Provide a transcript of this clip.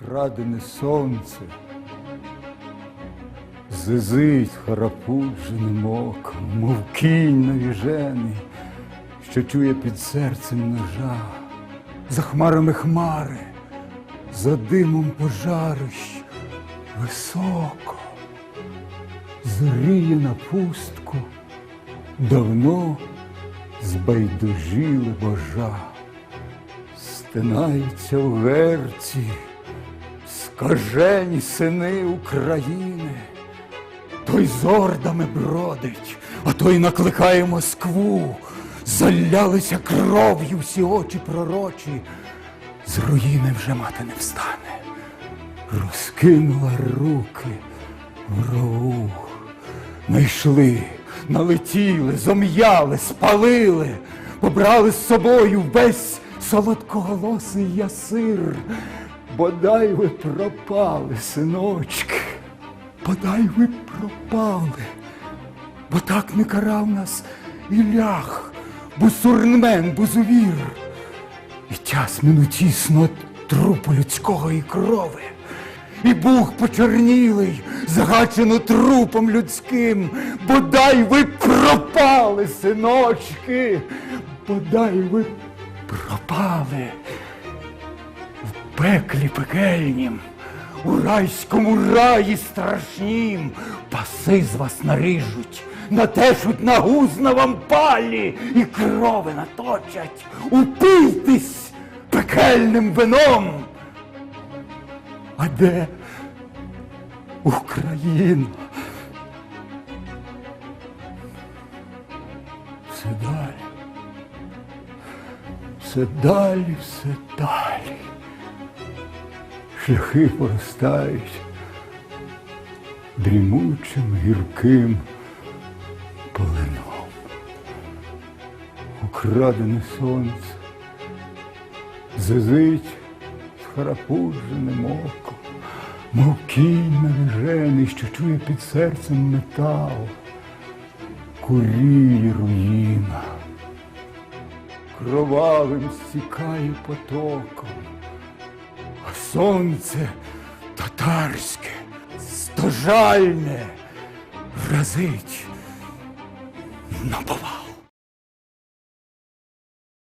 вкрадене сонце, зизить харапудженим оком, мов кінь навіжений, що чує під серцем ножа, за хмарами хмари, за димом пожарищ, високо, зоріє на пустку, давно збайдужіли божа. Стинаються в герці, скажені сини України. Той з ордами бродить, а той накликає Москву. Залялися кров'ю всі очі пророчі. З руїни вже мати не встане. Розкинула руки в рову. Найшли, налетіли, зом'яли, спалили, побрали з собою весь солодкоголосий ясир. Бодай ви пропали, синочки, бодай ви пропали, бо так не карав нас і лях, бусурмен, бузувір, і тясмину тісно трупу людського і крови. І бух почорнілий, загачено трупом людським. Бодай ви пропали, синочки, бодай ви пропали пеклі пекельнім, у райському раї страшнім. Паси з вас наріжуть, натешуть на гузна вам палі і крови наточать. Упийтесь пекельним вином. А де Україна? Все далі. Все далі, все далі. Шляхи поростають дрімучим гірким полином. Украдене сонце зизить схарапудженим оком, мов кінь навіжений, що чує під серцем метал, куріє руїна, кровавим стікає потоком, сонце татарське, стожальне, вразить на повал.